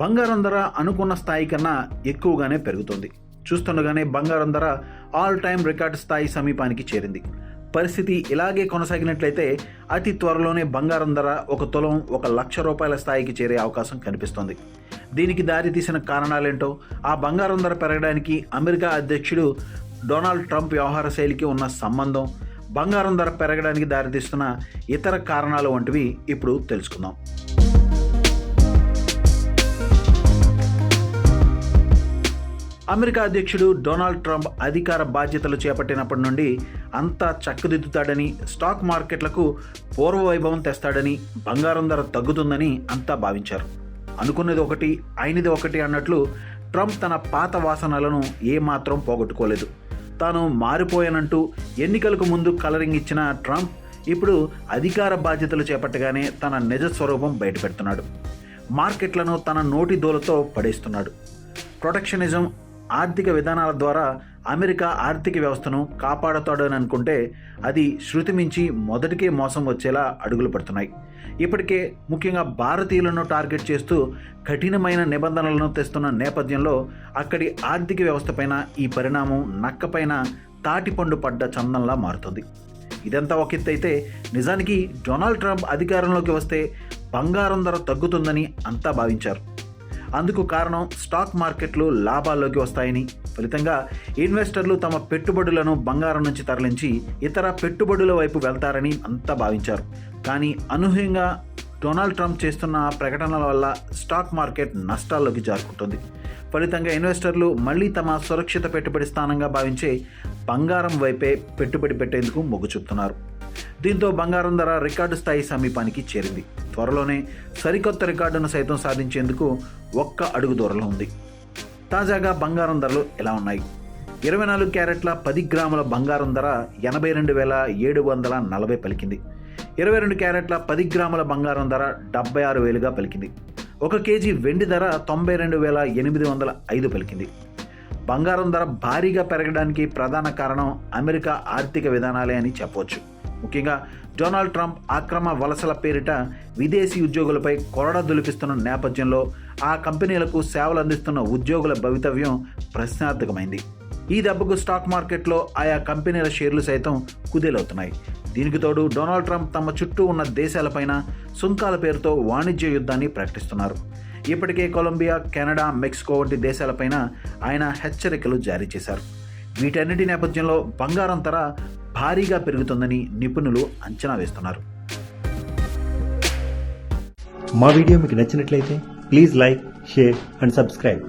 బంగారం ధర అనుకున్న స్థాయి కన్నా ఎక్కువగానే పెరుగుతుంది. చూస్తుండగానే బంగారం ధర ఆల్ టైమ్ రికార్డ్ స్థాయి సమీపానికి చేరింది. పరిస్థితి ఇలాగే కొనసాగినట్లయితే అతి త్వరలోనే బంగారం ధర ఒక తులం ఒక లక్ష రూపాయల స్థాయికి చేరే అవకాశం కనిపిస్తోంది. దీనికి దారితీసిన కారణాలేంటో ఆ బంగారం ధర పెరగడానికి అమెరికా అధ్యక్షుడు డొనాల్డ్ ట్రంప్ వ్యవహార శైలికి ఉన్న సంబంధం బంగారం ధర పెరగడానికి దారితీస్తున్న ఇతర కారణాలు వంటివి ఇప్పుడు తెలుసుకుందాం. అమెరికా అధ్యక్షుడు డొనాల్డ్ ట్రంప్ అధికార బాధ్యతలు చేపట్టినప్పటి నుండి అంతా చక్కదిద్దుతాడని స్టాక్ మార్కెట్లకు పూర్వ వైభవం తెస్తాడని బంగారం ధర తగ్గుతుందని అంతా భావించారు. అనుకున్నది ఒకటి అయినది ఒకటి అన్నట్లు ట్రంప్ తన పాత వాసనలను ఏమాత్రం పోగొట్టుకోలేదు. తాను మారిపోయానంటూ ఎన్నికలకు ముందు కలరింగ్ ఇచ్చిన ట్రంప్ ఇప్పుడు అధికార బాధ్యతలు చేపట్టగానే తన నిజ స్వరూపం బయటపెడుతున్నాడు. మార్కెట్లను తన నోటి దోలతో పడేస్తున్నాడు. ప్రొటెక్షనిజం ఆర్థిక విధానాల ద్వారా అమెరికా ఆర్థిక వ్యవస్థను కాపాడుతాడని అనుకుంటే అది శృతి మించి మొదటికే మోసం వచ్చేలా అడుగులు పడుతున్నాయి. ఇప్పటికే ముఖ్యంగా భారతీయులను టార్గెట్ చేస్తూ కఠినమైన నిబంధనలను తెస్తున్న నేపథ్యంలో అక్కడి ఆర్థిక వ్యవస్థపైన ఈ పరిణామం నక్కపైన తాటిపండు పడ్డ చందంలా మారుతుంది. ఇదంతా ఒక అయితే నిజానికి డొనాల్డ్ ట్రంప్ అధికారంలోకి వస్తే బంగారం ధర తగ్గుతుందని అంతా భావించారు. అందుకు కారణం స్టాక్ మార్కెట్లు లాభాల్లోకి వస్తాయని. ఫలితంగా ఇన్వెస్టర్లు తమ పెట్టుబడులను బంగారం నుంచి తరలించి ఇతర పెట్టుబడుల వైపు వెళ్తారని అంతా భావించారు. కానీ అనూహ్యంగా డొనాల్డ్ ట్రంప్ చేస్తున్న ప్రకటనల వల్ల స్టాక్ మార్కెట్ నష్టాల్లోకి జారుకుంటుంది. ఫలితంగా ఇన్వెస్టర్లు మళ్ళీ తమ సురక్షిత పెట్టుబడి స్థానంగా భావించే బంగారం వైపే పెట్టుబడి పెట్టేందుకు మొగ్గు చూపుతున్నారు. దీంతో బంగారం ధర రికార్డు స్థాయి సమీపానికి చేరింది. త్వరలోనే సరికొత్త రికార్డును సైతం సాధించేందుకు ఒక్క అడుగు దూరంలో ఉంది. తాజాగా బంగారం ధరలు ఎలా ఉన్నాయి? ఇరవై నాలుగు క్యారెట్ల పది గ్రాముల బంగారం ధర ఎనభై రెండు వేల ఏడు వందల నలభై పలికింది. ఇరవై రెండు క్యారెట్ల పది గ్రాముల బంగారం ధర డెబ్బై ఆరు వేలుగా పలికింది. ఒక కేజీ వెండి ధర తొంభై రెండు వేల ఎనిమిది వందల ఐదు పలికింది. బంగారం ధర భారీగా పెరగడానికి ప్రధాన కారణం అమెరికా ఆర్థిక విధానాలే అని చెప్పవచ్చు. ముఖ్యంగా డొనాల్డ్ ట్రంప్ అక్రమ వలసల పేరిట విదేశీ ఉద్యోగులపై కొరడ దులిపిస్తున్న నేపథ్యంలో ఆ కంపెనీలకు సేవలు అందిస్తున్న ఉద్యోగుల భవితవ్యం ప్రశ్నార్థకమైంది. ఈ దెబ్బకు స్టాక్ మార్కెట్లో ఆయా కంపెనీల షేర్లు సైతం కుదేలవుతున్నాయి. దీనికి తోడు డొనాల్డ్ ట్రంప్ తమ చుట్టూ ఉన్న దేశాలపైన సుంకాల పేరుతో వాణిజ్య యుద్ధాన్ని ప్రకటిస్తున్నారు. ఇప్పటికే కొలంబియా కెనడా మెక్సికో వంటి దేశాలపైన ఆయన హెచ్చరికలు జారీ చేశారు. వీటన్నిటి నేపథ్యంలో బంగారం ధర భారీగా పెరుగుతుందని నిపుణులు అంచనా వేస్తున్నారు. మా వీడియో మీకు నచ్చినట్లయితే please like share and subscribe.